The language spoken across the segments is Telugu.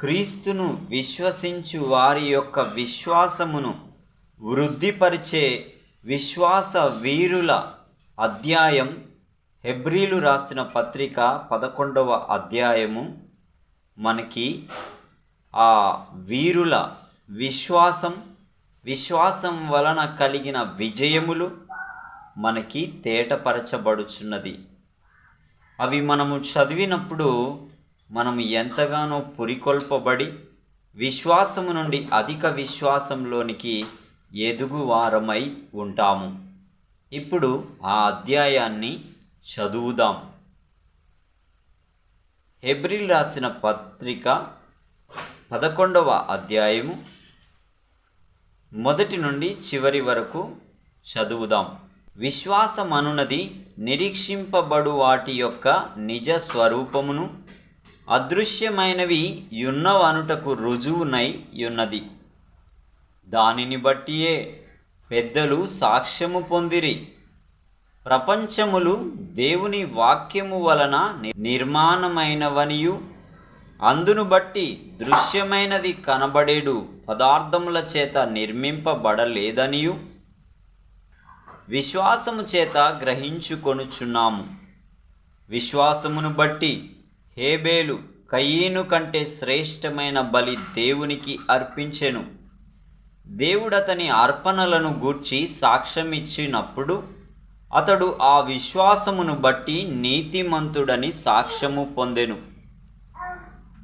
క్రీస్తును విశ్వసించు వారి యొక్క విశ్వాసమును వృద్ధిపరిచే విశ్వాస వీరుల అధ్యాయం హెబ్రీలు రాసిన పత్రిక పదకొండవ అధ్యాయము మనకి ఆ వీరుల విశ్వాసం విశ్వాసం వలన కలిగిన విజయములు మనకి తేటపరచబడుచున్నది. అవి మనము చదివినప్పుడు మనము ఎంతగానో పురికొల్పబడి విశ్వాసము నుండి అధిక విశ్వాసంలోనికి ఎదుగువారమై ఉంటాము. ఇప్పుడు ఆ అధ్యాయాన్ని చదువుదాం. హెబ్రిల్ రాసిన పత్రిక పదకొండవ అధ్యాయము మొదటి నుండి చివరి వరకు చదువుదాం. విశ్వాసమనున్నది నిరీక్షింపబడు వాటి యొక్క నిజ స్వరూపమును అదృశ్యమైనవి యున్నవనుటకు రుజువునై యున్నది. దానిని బట్టియే పెద్దలు సాక్ష్యము పొందిరి. ప్రపంచములు దేవుని వాక్యము వలన నిర్మాణమైనవనియు. అందును బట్టి దృశ్యమైనది కనబడేడు పదార్థముల చేత నిర్మింపబడలేదనియు. విశ్వాసము చేత గ్రహించుకొనుచున్నాము. విశ్వాసమును బట్టి హేబేలు కయ్యీను కంటే శ్రేష్టమైన బలి దేవునికి అర్పించెను. దేవుడతని అర్పణలను గూర్చి సాక్ష్యమిచ్చినప్పుడు అతడు ఆ విశ్వాసమును బట్టి నీతిమంతుడని సాక్ష్యము పొందెను.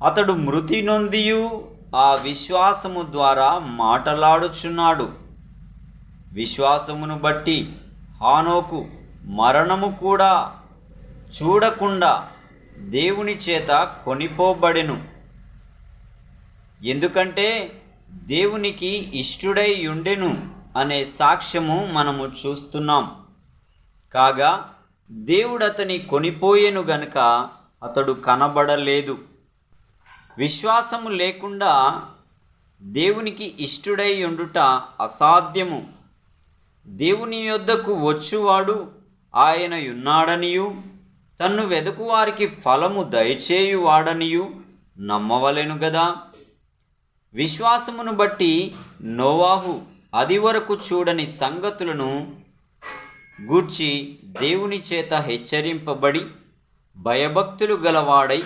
అతడు మృతి నొందియు ఆ విశ్వాసము ద్వారా మాటలాడుచున్నాడు. విశ్వాసమును బట్టి హానోకు మరణము కూడా చూడకుండా దేవుని చేత కొనిపోబడెను. ఎందుకంటే దేవునికి ఇష్టుడై ఉండెను అనే సాక్ష్యము మనము చూస్తున్నాం. కాగా దేవుడు అతని కొనిపోయెను గనుక అతడు కనబడలేదు. విశ్వాసము లేకుండా దేవునికి ఇష్టుడై ఉండుట అసాధ్యము. దేవుని యొద్దకు వచ్చువాడు ఆయన ఉన్నాడనియు తన్ను వెదుకువారికి ఫలము దయచేయువాడనియు నమ్మవలెను గదా. విశ్వాసమును బట్టి నోవాహు అది వరకు చూడని సంగతులను గూర్చి దేవుని చేత హెచ్చరింపబడి భయభక్తులు గలవాడై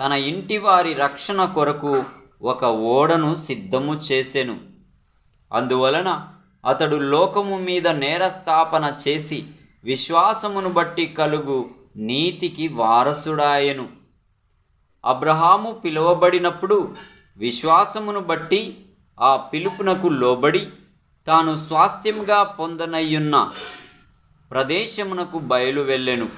తన ఇంటి వారి రక్షణ కొరకు ఒక ఓడను సిద్ధము చేసెను. అందువలన అతడు లోకము మీద నేరస్థాపన చేసి విశ్వాసమును బట్టి కలుగు నీతికి వారసుడాయెను. అబ్రహాము పిలువబడినప్పుడు విశ్వాసమును బట్టి ఆ పిలుపునకు లోబడి తాను స్వాస్థ్యముగా పొందనయ్యున్న ప్రదేశమునకు బయలు వెళ్ళెను.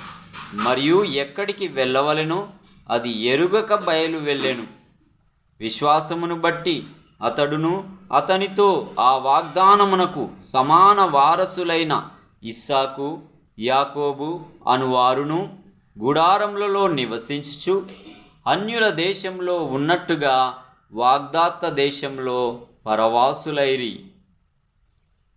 మరియు ఎక్కడికి వెళ్ళవలెనో అది ఎరుగక బయలు వెళ్ళెను. విశ్వాసమును బట్టి అతడును అతనితో ఆ వాగ్దానమునకు సమాన వారసులైన ఇస్సాకు యాకోబు అనువారును గుడారములలో నివసించుచు అన్యుల దేశంలో ఉన్నట్టుగా వాగ్దాత్త దేశంలో పరవాసులైరి.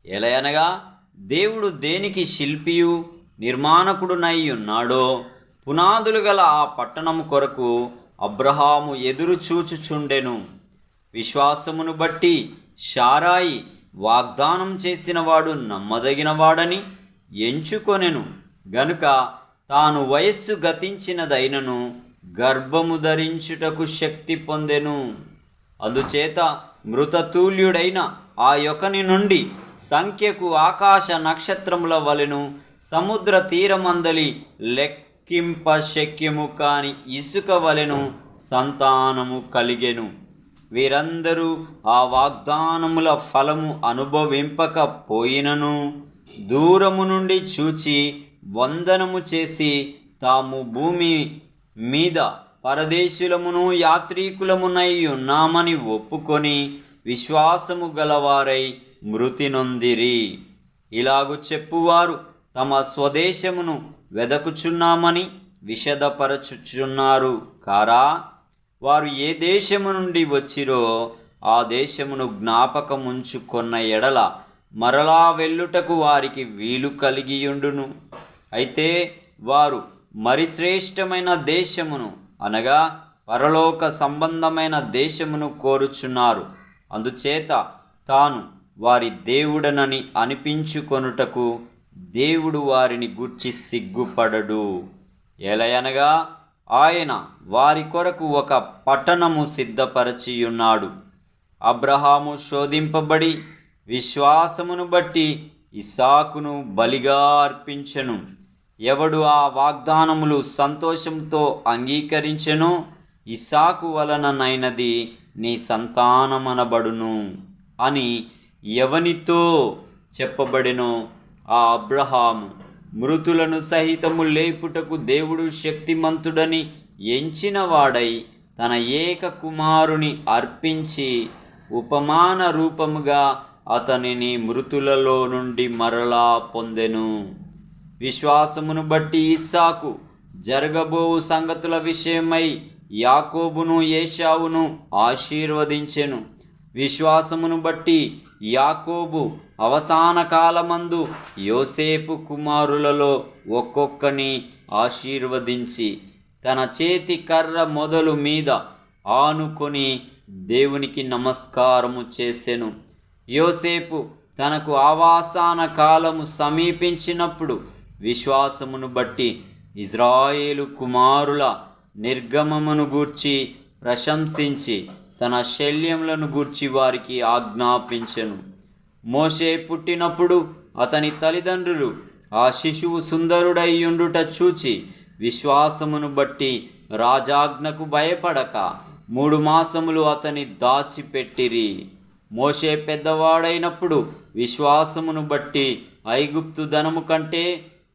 ఎలయనగా దేవుడు దేనికి శిల్పియు నిర్మాణకుడునై ఉన్నాడో పునాదులు గల ఆ పట్టణము కొరకు అబ్రహాము ఎదురు చూచుచుండెను. విశ్వాసమును బట్టి షారాయి వాగ్దానం చేసినవాడు నమ్మదగినవాడని ఎంచుకొనెను. గనుక తాను వయస్సు గతించినదైనను గర్భము ధరించుటకు శక్తి పొందెను. అందుచేత మృతతూల్యుడైన ఆ యొకని నుండి సంఖ్యకు ఆకాశ నక్షత్రముల వలెను సముద్ర తీరమందలి లెక్కింప శక్యము కాని ఇసుక వలెను సంతానము కలిగెను. వీరందరూ ఆ వాగ్దానముల ఫలము అనుభవింపకపోయినను దూరము నుండి చూచి వందనము చేసి తాము భూమి మీద పరదేశులమును యాత్రీకులమునై ఉన్నామని ఒప్పుకొని విశ్వాసము గలవారై మృతి నొందిరి. ఇలాగు చెప్పువారు తమ స్వదేశమును వెదకుచున్నామని విషదపరచుచున్నారు. కారా వారు ఏ దేశము నుండి వచ్చిరో ఆ దేశమును జ్ఞాపకముంచుకొన్న ఎడల మరలా వెళ్ళుటకు వారికి వీలు కలిగియుండును. అయితే వారు మరి శ్రేష్టమైన దేశమును అనగా పరలోక సంబంధమైన దేశమును కోరుచున్నారు. అందుచేత తాను వారి దేవుడనని అనిపించుకొనుటకు దేవుడు వారిని గుర్చి సిగ్గుపడడు. ఎలయనగా ఆయన వారి కొరకు ఒక పట్టణము సిద్ధపరచియున్నాడు. అబ్రహాము శోధింపబడి విశ్వాసమును బట్టి ఇసాకును బలిగా అర్పించెను. ఎవడు ఆ వాగ్దానములు సంతోషంతో అంగీకరించెనో ఇసాకు వలననైనది నీ సంతానమనబడును అని ఎవనితో చెప్పబడెనో? ఆ అబ్రహాము మృతులను సహితము లేపుటకు దేవుడు శక్తిమంతుడని ఎంచినవాడై తన ఏక కుమారుని అర్పించి ఉపమాన రూపముగా అతనిని మృతులలో నుండి మరలా పొందెను. విశ్వాసమును బట్టి ఇస్సాకు జరగబోవు సంగతుల విషయమై యాకోబును ఏషావును ఆశీర్వదించెను. విశ్వాసమును బట్టి యాకోబు అవసాన కాలమందు యోసేపు కుమారులలో ఒక్కొక్కని ఆశీర్వదించి తన చేతి కర్ర మొదలు మీద ఆనుకొని దేవునికి నమస్కారము చేసెను. యోసేపు తనకు ఆవాసాన కాలము సమీపించినప్పుడు విశ్వాసమును బట్టి ఇజ్రాయేలు కుమారుల నిర్గమమును గూర్చి ప్రశంసించి తన శల్యములను గూర్చి వారికి ఆజ్ఞాపించెను. మోషే పుట్టినప్పుడు అతని తల్లిదండ్రులు ఆ శిశువు సుందరుడయ్యుండుట చూచి విశ్వాసమును బట్టి రాజాజ్ఞకు భయపడక మూడు మాసములు అతని దాచిపెట్టిరి. మోషే పెద్దవాడైనప్పుడు విశ్వాసమును బట్టి ఐగుప్తు ధనము కంటే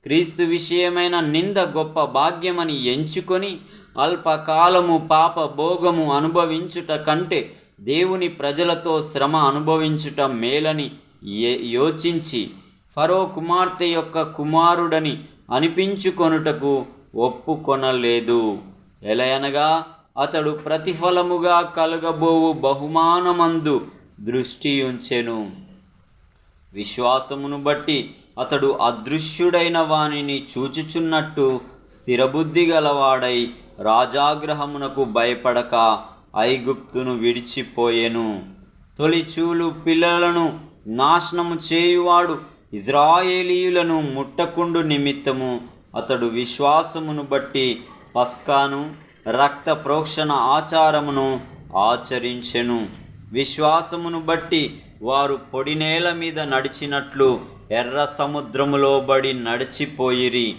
క్రీస్తు విషయమైన నింద గొప్ప భాగ్యమని ఎంచుకొని అల్పకాలము పాప భోగము అనుభవించుట కంటే దేవుని ప్రజలతో శ్రమ అనుభవించుట మేలని యోచించి ఫరో కుమార్తె యొక్క కుమారుడని అనిపించుకొనుటకు ఒప్పుకొనలేదు. ఎలయనగా అతడు ప్రతిఫలముగా కలగబోవు బహుమానమందు దృష్టి ఉంచెను విశ్వాసమును బట్టి అతడు అదృశ్యుడైన వానిని చూచుచున్నట్టు స్థిరబుద్ధి గలవాడై రాజాగ్రహమునకు భయపడక ఐగుప్తును విడిచిపోయెను. తొలిచూలు పిల్లలను నాశనము చేయువాడు ఇజ్రాయేలీయులను ముట్టకుండు నిమిత్తము అతడు విశ్వాసమును బట్టి పస్కాను రక్త ప్రోక్షణ ఆచారమును ఆచరించెను. విశ్వాసమును బట్టి వారు పొడి నేల మీద నడిచినట్లు ఎర్ర సముద్రములో బడి నడిచిపోయిరి.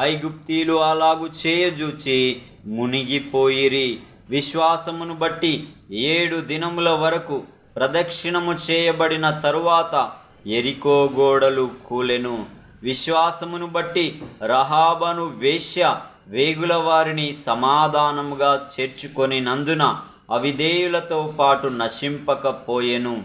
ఐగుప్తీలు అలాగు చేయజూచి మునిగిపోయిరి. విశ్వాసమును బట్టి ఏడు దినముల వరకు ప్రదక్షిణము చేయబడిన తరువాత ఎరికో గోడలు కూలెను. విశ్వాసమును బట్టి రహాబను వేశ్య వేగుల వారిని సమాధానముగా చేర్చుకొని నందున అవిధేయులతో పాటు నశింపకపోయెను.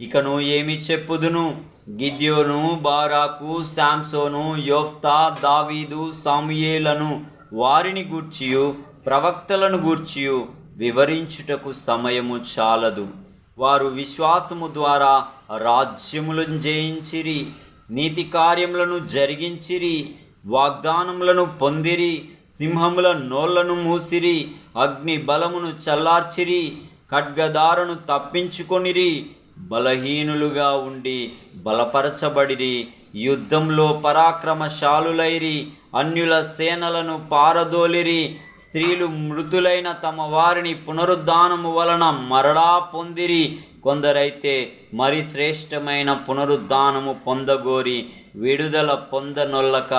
ఇకను ఏమి చెప్పుదును? గిద్యోను బారాకు శాంసోను యోఫ్తా దావీదు సాముయేలను వారిని గూర్చియు ప్రవక్తలను గూర్చియు వివరించుటకు సమయము చాలదు. వారు విశ్వాసము ద్వారా రాజ్యములను జయించిరి నీతి కార్యములను జరిగించిరి వాగ్దానములను పొందిరి సింహముల నోళ్ళను మూసిరి అగ్ని బలమును చల్లార్చిరి ఖడ్గదారును తప్పించుకొనిరి బలహీనులుగా ఉండి బలపరచబడిరి యుద్ధంలో పరాక్రమశాలులైరి అన్యుల సేనలను పారదోలిరి స్త్రీలు మృతులైన తమ వారిని పునరుద్ధానము వలన మరలా పొందిరి కొందరైతే మరి శ్రేష్టమైన పునరుద్ధానము పొందగోరి విడుదల పొందనొల్లక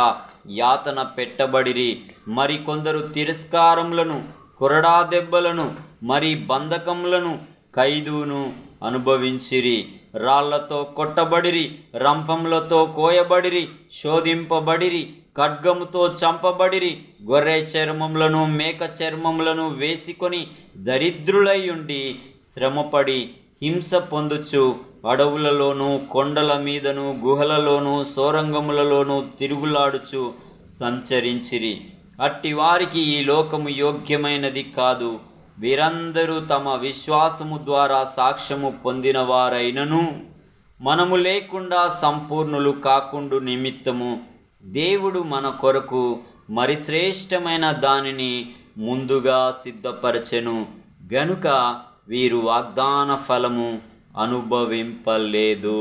యాతన పెట్టబడిరి. మరికొందరు తిరస్కారములను కొరడా దెబ్బలను మరి బంధకములను ఖైదును అనుభవించిరి. రాళ్ళతో కొట్టబడిరి రంపములతో కోయబడిరి శోధింపబడిరి ఖడ్గముతో చంపబడిరి గొర్రె చర్మములను మేక చర్మములను వేసుకొని దరిద్రులై ఉండి శ్రమపడి హింస పొందుచు అడవులలోనూ కొండల మీదను గుహలలోనూ సోరంగములలోనూ తిరుగులాడుచు సంచరించిరి. అట్టి వారికి ఈ లోకము యోగ్యమైనది కాదు. వీరందరూ తమ విశ్వాసము ద్వారా సాక్ష్యము పొందిన వారైనను మనము లేకుండా సంపూర్ణులు కాకుండు నిమిత్తము. దేవుడు మన కొరకు మరి శ్రేష్టమైన దానిని ముందుగా సిద్ధపరచెను. గనుక వీరు వాగ్దాన ఫలము అనుభవింపలేదు.